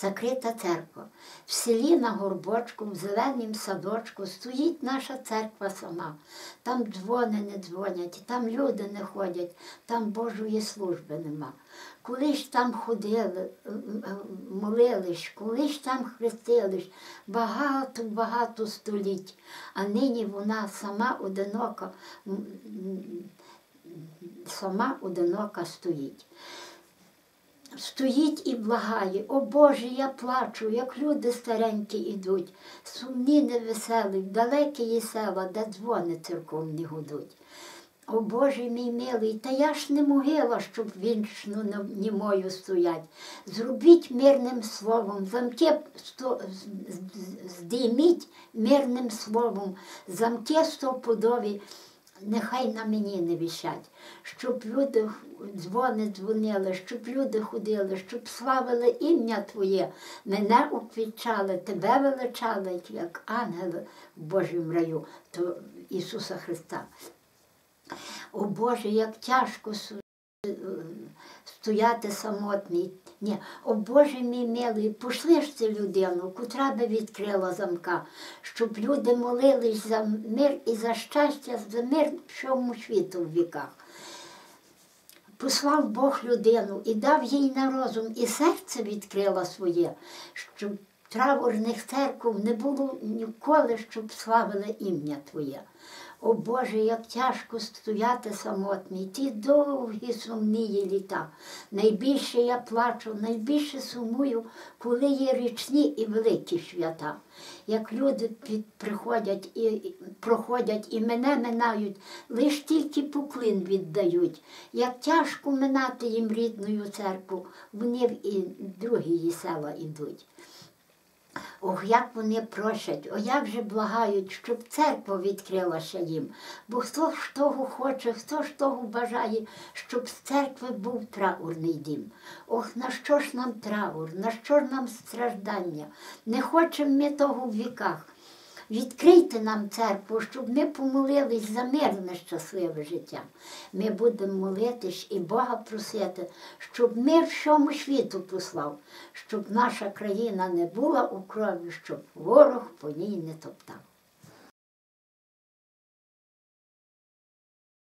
закрита церква. В селі на горбочку, в зеленім садочку стоїть наша церква сама. Там дзвони не дзвонять, там люди не ходять, там Божої служби нема. Коли ж там ходили, молились, коли ж там хрестились, багато-багато століть, а нині вона сама одинока, сама одинока стоїть. Стоїть і благає, о Боже, я плачу, як люди старенькі йдуть, сумні невеселі, далекі є села, де дзвони церковні гудуть. О Боже мій милий, та я ж не могила, щоб вічно німою стоять. Зробіть мирним словом, замки здійміть мирним словом, замки стопудові, нехай на мені не вішать, щоб люди дзвони дзвонили, щоб люди ходили, щоб славили ім'я Твоє, мене уквічали, Тебе величали, як ангели в Божому раю, то Ісуса Христа. О Боже, як тяжко стояти самотній. Ні, о Боже мій милий, пошли ж цю людину, котра би відкрила замка, щоб люди молились за мир і за щастя, за мир всьому світу в віках. Послав Бог людину і дав їй на розум, і серце відкрила своє, щоб траурних церков не було ніколи, щоб славили ім'я Твоє. О Боже, як тяжко стояти самотній, ті довгі сумні літа. Найбільше я плачу, найбільше сумую, коли є річні і великі свята. Як люди приходять і проходять і мене минають, лиш тільки поклин віддають. Як тяжко минати їм рідною церкву, вони в і другі її села йдуть. Ох, як вони просять, о як же благають, щоб церква відкрилася їм. Бо хто ж того хоче, хто ж того бажає, щоб з церкви був траурний дім. Ох, на що ж нам траур, на що ж нам страждання? Не хочемо ми того в віках. Відкрийте нам церкву, щоб ми помолились за мирне щасливе життя. Ми будемо молитись і Бога просити, щоб мир всьому світу послав, щоб наша країна не була у крові, щоб ворог по ній не топтав.